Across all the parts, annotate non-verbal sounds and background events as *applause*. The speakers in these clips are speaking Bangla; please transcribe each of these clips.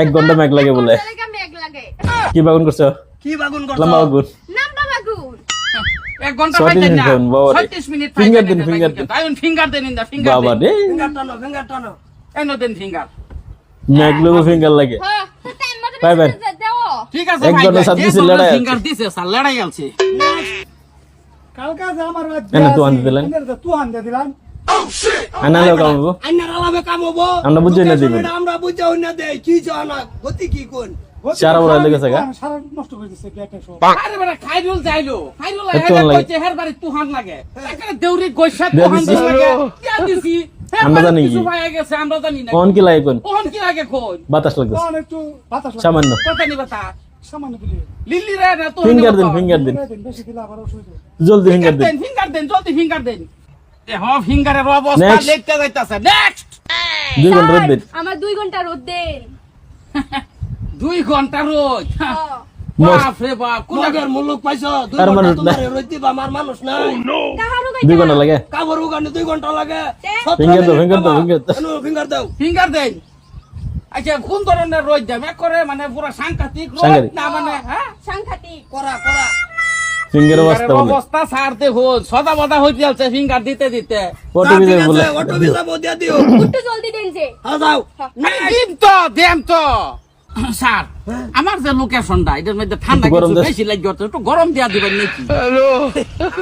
এক ঘণ্টা মেঘ লাগে বলে। কি বাগুন করছ? কি বাগুন করছ? লম্বা বাগুন। নামটা বাগুন। এক ঘণ্টা ছয়ত্রিশ না। মিনিট বাবা রে। ছয়ত্রিশ মিনিট Finger দিন, finger দিন। আইন ফিঙ্গার দেন ইন্দা ফিঙ্গার বাবা রে। ফিঙ্গার টানো ফিঙ্গার টানো। এনো দেন ফিঙ্গার। মেঘ লোক ফিঙ্গার লাগে। হ্যাঁ টাইম মতো Bye bye. মেসেজ দেও। ঠিক আছে এক ঘণ্টা সাত দিছে, লড়াই ফিঙ্গার দিছে স্যার লড়াই আছে। কালকা যে আমার এনে তো দিলেন। তু দিলাম। বুঝাই না দিবেন। বুঝাই না দেই কি জানা? গতি কি কোন? সারা বড় লেগেছে গা। সারা নষ্ট করে দিচ্ছে একটা সব। আরে বেটা খাইরুল যাইলো। খাইরুল একটু কইছে হের বাড়ি তুহান লাগে। এখানে দেউরি গৈসা তুহান লাগে। দিয়া দিছি। আমরা জানি কি? গেছে আমরা জানি না কোন কি। লাগে কোন? কোন কি লাগে কোন? বাতাস লাগতেছে। তখন একটু বাতাস লাগে। সামান্য। কথা নিবা তা সামান্য লিলি রে না তো ফিঙ্গার দিন ফিঙ্গার দিন। বেশি দিলে আবার অসুবিধা জলদি ফিঙ্গার দিন। ফিঙ্গার দেন জলদি ফিঙ্গার দেন। এ হ ফিঙ্গারের অবস্থা Next. লেখতে যাইতাছে। নেক্সট দুই ঘণ্টা রোদ দিন আমার দুই ঘণ্টা রোদ দেন। দুই ঘণ্টা রোজ হ্যাঁ। বাপ রে বাপ কোন মগের মুলুক পাইছো? দুই ঘণ্টা তোমার নাই। রইতে আমার মানুষ নাই। দুই ঘণ্টা লাগে। কাবর উগানে দুই ঘণ্টা লাগে। Finger দাও, finger দাও, finger দাও। ফিঙ্গার দাও। ফিঙ্গার দেন। আচ্ছা কোন ধরনের রোজ দেবে? করে মানে পুরো সাংঘাতিক রোজ সাংঘাতিক। না মানে হ্যাঁ? সাংঘাতিক। করা করা। ফিঙ্গার অবস্থা ফিঙ্গারের বলে অবস্থা ছাড়তে হল সদা বদা হইতে যাচ্ছে ফিঙ্গার দিতে দিতে ফটো ঠিক ভিডিও আছে, বলে অটো ভিসা বদিয়া দিও *coughs* একটু জলদি দেন যে হ্যাঁ দাও দিন তো দেন তো স্যার আমার যে লোকেশনটা এটার মধ্যে ঠান্ডা একটু গরম কিছু দেন। বেশি লাগবে তো একটু গরম দিয়া দিবেন নাকি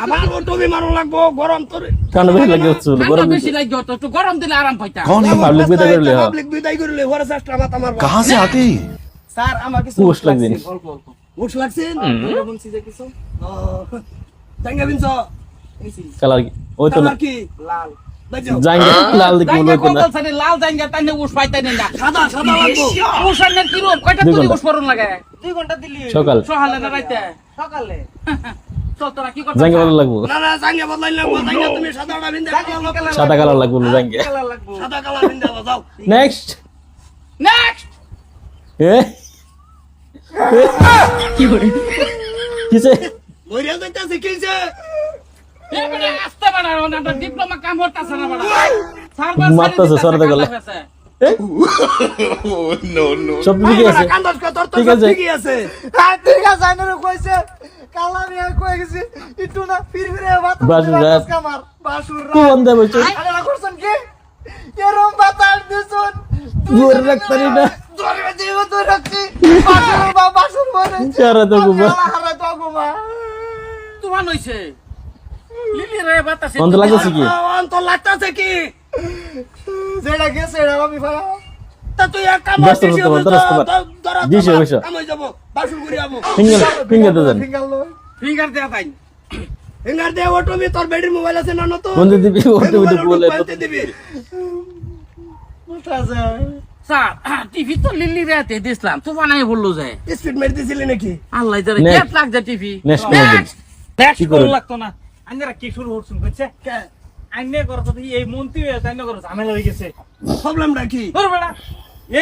আবার অটো বিমানও লাগবো গরম তোরে ঠান্ডা বেশি লাগে হচ্ছে বলে, ঠান্ডা গরম বেশি লাগবে তো একটু গরম দিলে আরাম পাইতা পাবলিক বিদায় করলে হ্যাঁ পাবলিক বিদায় করলে ওরা চেষ্টা মাথা মারবো कहाँ से आते हैं ये? স্যার আমার কিছু পোস্ট লাগবে মুখ লাগছেন বলছি যে কিছু জাঙ্গা বিনছ কালার কি? ওই তো না। কালার কি? লাল। বাজাও জাঙ্গে লাল দিকে বলে জাঙ্গা তো না। কম্পালসারি লাল জাঙ্গা তাইনে উস পাইতাই না। সাদা সাদা লাগবো। উসানের কি রূপ কয়টা দুই তুলি ঘণ্টা। উস করুন লাগে? দুই ঘণ্টা দিলি। সকাল। সহালে না রাইতে? সকালে। চল তোরা কি করতে জাঙ্গে ভালো লাগবো। না না জাঙ্গা বদলাই লাগবো। জাঙ্গা তুমি সাদাটা বিন্দা সাদা কালার লাগবো বলে জাঙ্গে। সাদা কালার বিন্দা যাও। নেক্সট নেক্সট এ? কিসে? মরিয়া কিছে এবারে আসতে বাড়া ডিপ্লোমা কাম হতাছে না বাড়া। সারবার মারতাছে, সরতে গেলে। সব আছে। ঠিক আছে। ঠিকই আছে। হ্যাঁ ঠিক আছে আইনারে কইছে কালা নিয়ে কই গেছি একটু না ফির ফিরে বাতাস বাসুর কামার বাসুর তুই রাত বন্ধ বলছো আরে করছেন কি? এরম বাতাস দিছুন। না তো রাখছি বাসুর বা বাসুর বলে চারা তো গুবা হারা তো গুমা তোমার হইছে লিলি রে বাতাসে অন্ত লাগতেছে কি? অন্তর লাগতাছে কি? যেটা গেছে এটা আমি ভাই। তা তুই এক কাম ব্যস্ত দিছি হতে পার, তো, ব্যস্ত পার। তো, ধরা তো দিছে, পার, দিছে। কাম বাসুর ঘুরে যাব ফিঙ্গার ফিঙ্গার তো জান ফিঙ্গার লই। তাই ফিঙ্গার দে অটো বি তোর বেডির মোবাইল আছে না বন্ধু দিবি ওটা ওটা বলে পাল্টে দিবি। স্যার টিভি তো লিলি রে তে দিছিলাম। তো বানাই বলল যে। স্পিড মেরে দিছিলি নাকি? আল্লাহ জানে. Kate TV? নেক্সট কি করবেন? লাগতো না। আইনারা কি শুরু করছেন বুঝছে আইনে করো তো এই মন্ত্রী আইনে করো ঝামেলা হয়ে গেছে। প্রবলেমটা কি? তোর বেড়া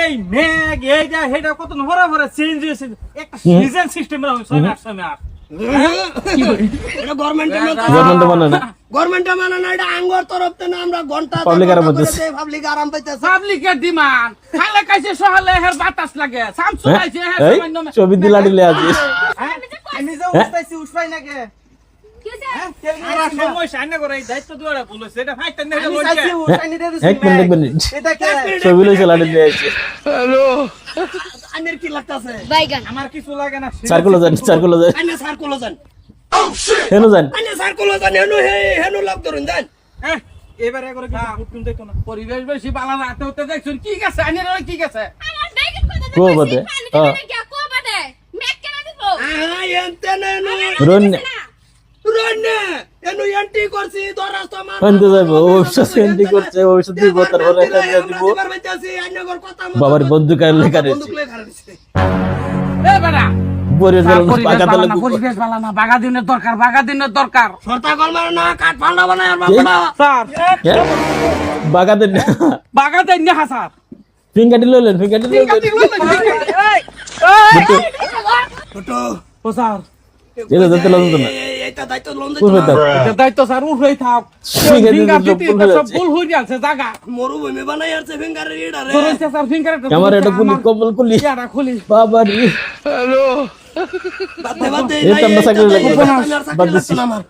এই মেঘ এই হেটা কত ভরা ভরা চেঞ্জ হয়েছে। একটা সিজন সিস্টেম এর ছয় মাস ছয় মাস এটা গভর্নমেন্টের গভর্নমেন্ট মানে না? মানে না এটা আঙ্গর তরফ থেকে না আমরা ঘণ্টা Public আরাম পাইতেছে। পাবলিক আরাম পাইতেছে। পাবলিকের কাইছে সহালে হের বাতাস লাগে। সামসু হ্যাঁ? দিলা দিলে আছিস। আমি যে হ্যাঁ? উঠতাইছি এক মিনিট এক মিনিট। ছবি লইছে লাড়ি আনের কি লাগতাছে? বাইগান। আমার কিছু লাগে না সার্কুলো যান সার্কুলো যান আনে সার্কুলো যান কেন যান আনে সার্কুলো যান হেনু হে হেনু লাভ ধরুন যান হ্যাঁ, এবারে করে কিছু উঠুন দেখো না। পরিবেশ বেশি বালা রাতে হতে দেখছুন কি গেছে আনির কি গেছে আমার বাইগান কইতে কো বাদে? হ্যাঁ। কো মেক কেন দিব। আহা এনতে নেনু। রন বাবার বন্দুক আর লেখা রয়েছে বাগা দিনের দরকার বাগা দিনের দরকার। সরতা কল মারো না কাঠ ফান্ডা বানায় আর বাবা স্যার। বাগাতে বাগা দেন না। স্যার। লইলেন ফিঙ্গারটি লইলেন। ছোট। ও স্যার। এটা এটা দায়িত্ব লোন? এটা দায়িত্ব স্যার উঠেই থাক। ফিঙ্গার দিতে সব ভুল এটা সব যাচ্ছে। জায়গা মরুভূমি বানাই আসছে ফিঙ্গারের ইডা রে। স্যার ফিঙ্গার আমার এটা খুলি কম্বল খুলি। ইয়াটা খুলি। বাবা রে। বাদে বাদে এই তো আমরা চাকরি লাগবে। বাদ আমার?